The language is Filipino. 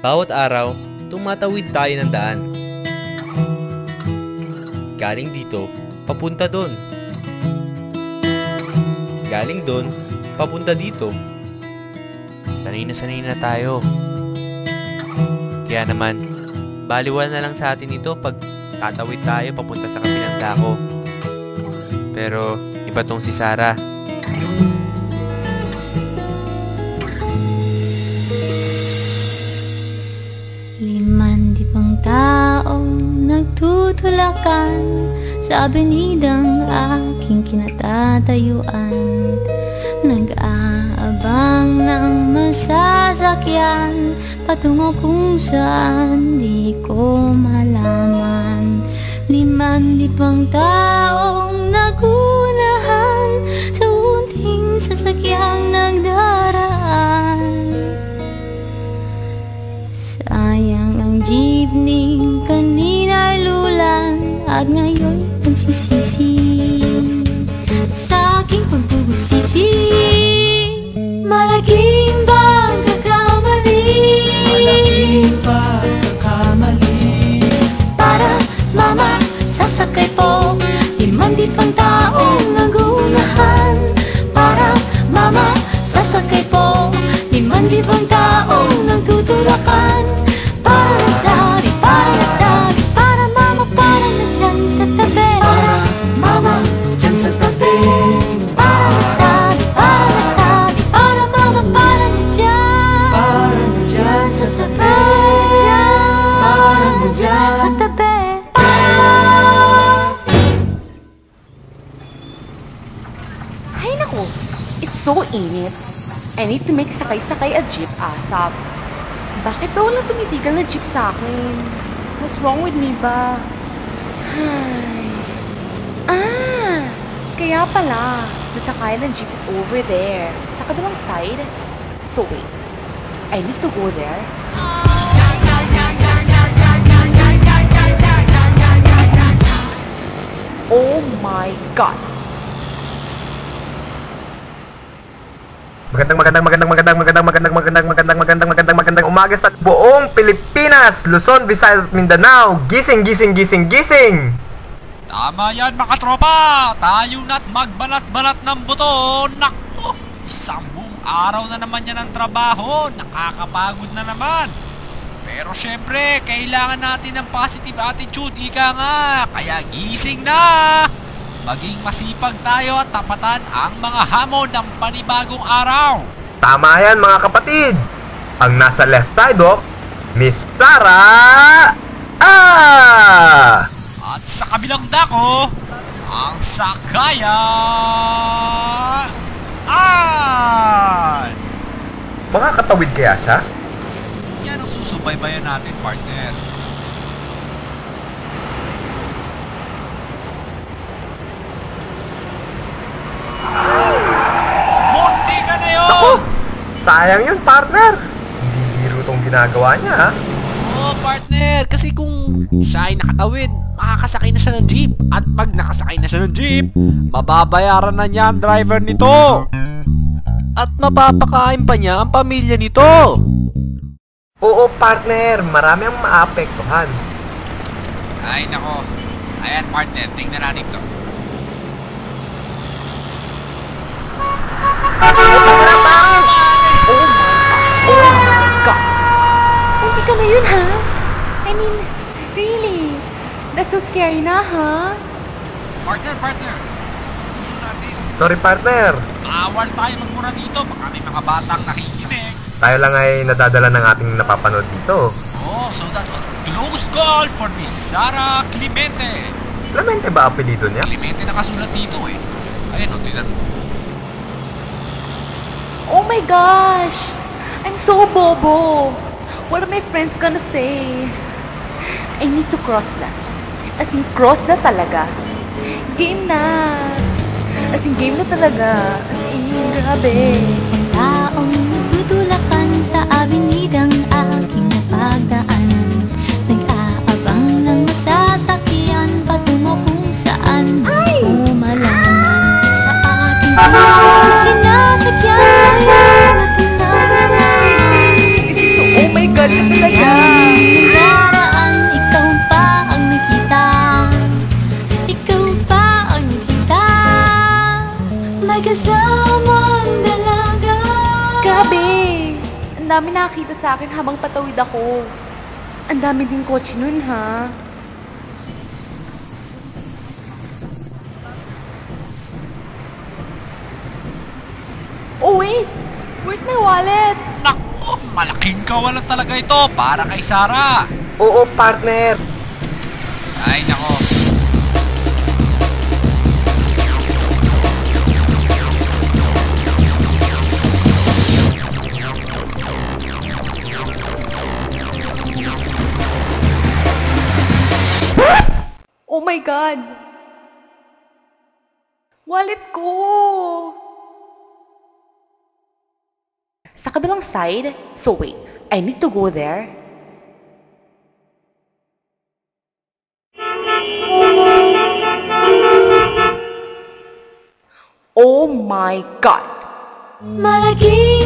Bawat araw, tumatawid tayo ng daan. Galing dito, papunta doon. Galing doon, papunta dito. Sanay na sanay na tayo. Kaya naman, baliwala na lang sa atin ito pag tatawid tayo papunta sa kabilang dako. Pero, iba tong si Sarah. Taong nagtutulakan Sa abenidang aking kinatatayuan. Nag-aabang ng masasakyan. Patungo kung saan di ko malaman. Limang pang taong nagunahan. Sa unting sasakyang nagdaraan At ngayon nagsisisi. Sa aking pagbubusisi init. I need to make sakay-sakay a jeep asap. Bakit daw walang tumitigil na jeep sa akin? What's wrong with me ba? Ah! Kaya pala, nasakay ng jeep over there, sa kabilang side. So wait, I need to go there. Oh my God! Magandang magandang magandang magandang magandang magandang magandang magandang magandang magandang magandang umaga sa buong Pilipinas, Luzon, Visayas, Mindanao. Gising, gising, gising, gising. Tama yan mga tropa! Tayo na't magbalat-balat ng buto! Naku! Isang buong araw na naman yan ang trabaho! Nakakapagod na naman! Pero syempre, kailangan natin ng positive attitude, ika nga! Kaya gising na! Maging masipag tayo at tapatan ang mga hamon ng panibagong araw! Tama yan mga kapatid. Ang nasa left side oh, Miss Tara! Ah! At sa kabilang dako, ang sakaya! An! Makakatawid kaya siya? Yan ang susubaybayan natin, partner. Munti ka na yun! Ako! Sayang yun, partner. Hindi biro tong ginagawa niya ha. Oo, partner. Kasi kung siya ay nakatawid, makakasakay na siya ng jeep. At pag nakasakay na siya ng jeep, mababayaran na niya ang driver nito. At mapapakain pa niya ang pamilya nito. Oo, partner. Marami ang maapektuhan. Ay, nako. Ayan, partner. Tingnan natin to. Oh my God! Hindi ka na yun, ha? I mean, really? That's so scary na, ha? Partner, partner. Gusto natin. Sorry, partner. Bawal tayo magmura dito. Baka may mga batang nakikinig. Tayo lang ay nadadala ng ating napapanood dito. Oh, so that was a close call for Miss Sara Clemente. Clemente ba apelido niya? Clemente nakasulat dito eh. Ayun, oh, tingnan mo. Oh my gosh! I'm so bobo! What are my friends gonna say? I need to cross na. As in, cross na talaga. Game na! As in, game na talaga. As in, grabe. May kasamang dalaga Grabe! Ang dami nakakita sa akin habang patawid ako. Ang dami din kotse nun, ha? Oh, wait! Where's my wallet? Naku, malaking kawalan talaga ito para kay Sarah. Oo, partner. Ay, nako. Oh my God! Wallet ko! Sa kabilang side? So wait, I need to go there? Oh my God! Malaking